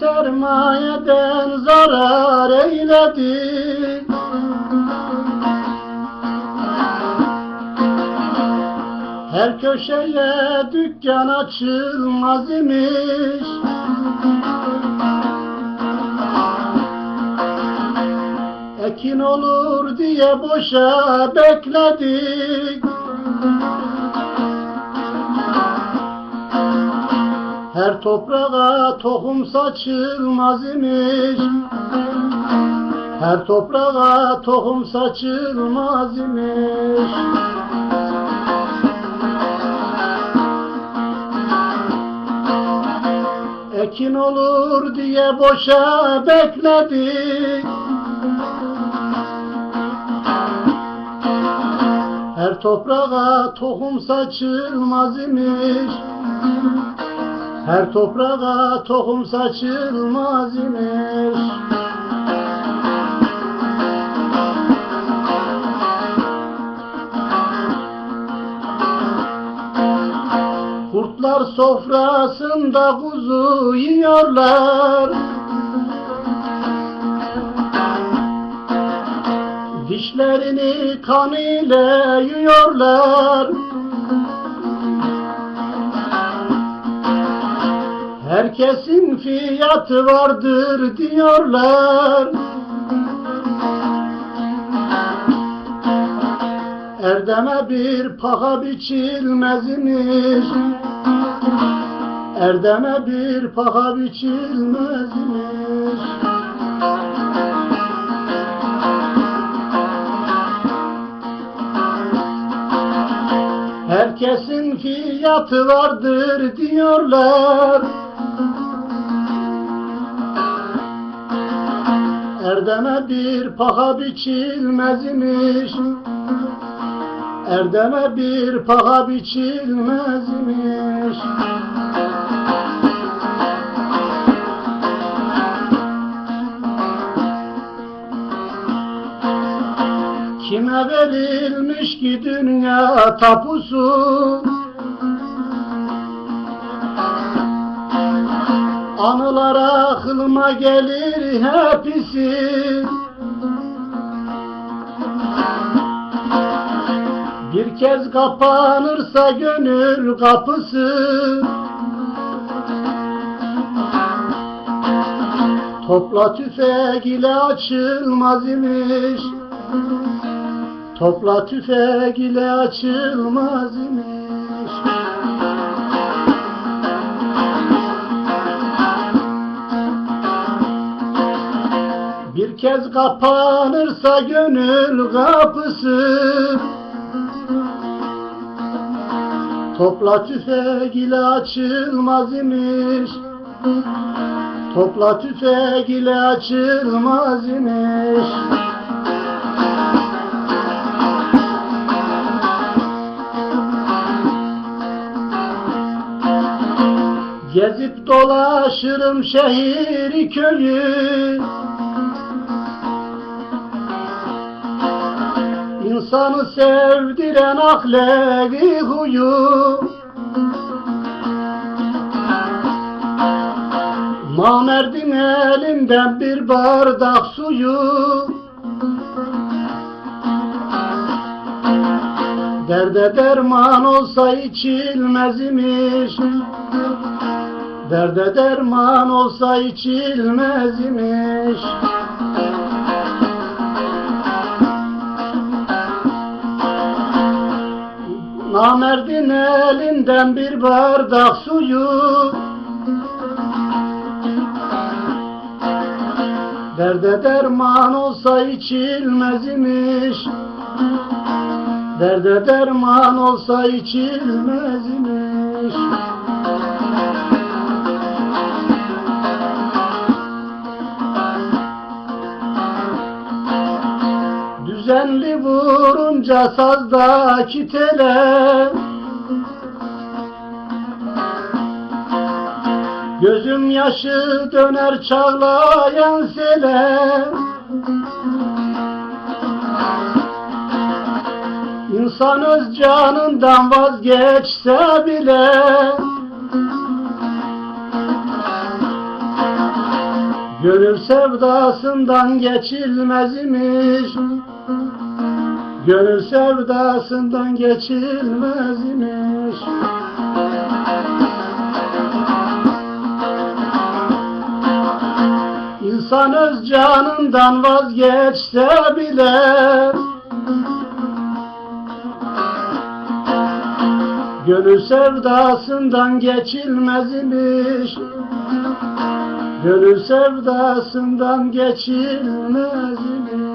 sermayeden zarar eyledi. Her köşeye dükkan açılmaz imiş. Ekin olur diye boşa bekledik. Her toprağa tohum saçılmaz imiş. Her toprağa tohum saçılmaz imiş. Ekin olur diye boşa bekledik. Her toprağa tohum saçılmaz imiş Her toprağa tohum saçılmaz imiş. Kurtlar sofrasında kuzu yiyorlar. Dişlerini kan ile yiyorlar Herkesin fiyatı vardır diyorlar. Erdeme bir paha biçilmez imiş Erdeme bir paha biçilmez imiş Herkesin fiyatı vardır diyorlar Erdeme bir paha biçilmez imiş Erdeme bir paha biçilmez imiş Kime verilmiş ki dünya tapusu? Anılar aklıma gelir hepsi Bir kez kapanırsa gönül kapısı. Topla tüfek ile açılmaz imiş. Topla tüfek ile açılmaz imiş kez kapanırsa gönül kapısı. Topla tüfek ile açılmaz imiş. Topla tüfek ile açılmaz imiş. Gezip dolaşırım şehri köyü İnsanı sevdiren ahlaki huyu. Namerdin elinden bir bardak suyu. Derde derman olsa içilmez imiş. Derde derman olsa içilmez imiş Namerdin elinden bir bardak suyu. Derde derman olsa içilmez imiş. Derde derman olsa içilmez imiş Düzenli vurunca sazdaki tele Gözüm yaşı döner çağlayan sele İnsan öz canından vazgeçse bile. Gönül sevdasından geçilmez imiş Gönül sevdasından geçilmez imiş. İnsan öz canından vazgeçse bile Gönül sevdasından geçilmez imiş. Gönül sevdasından geçilmez imiş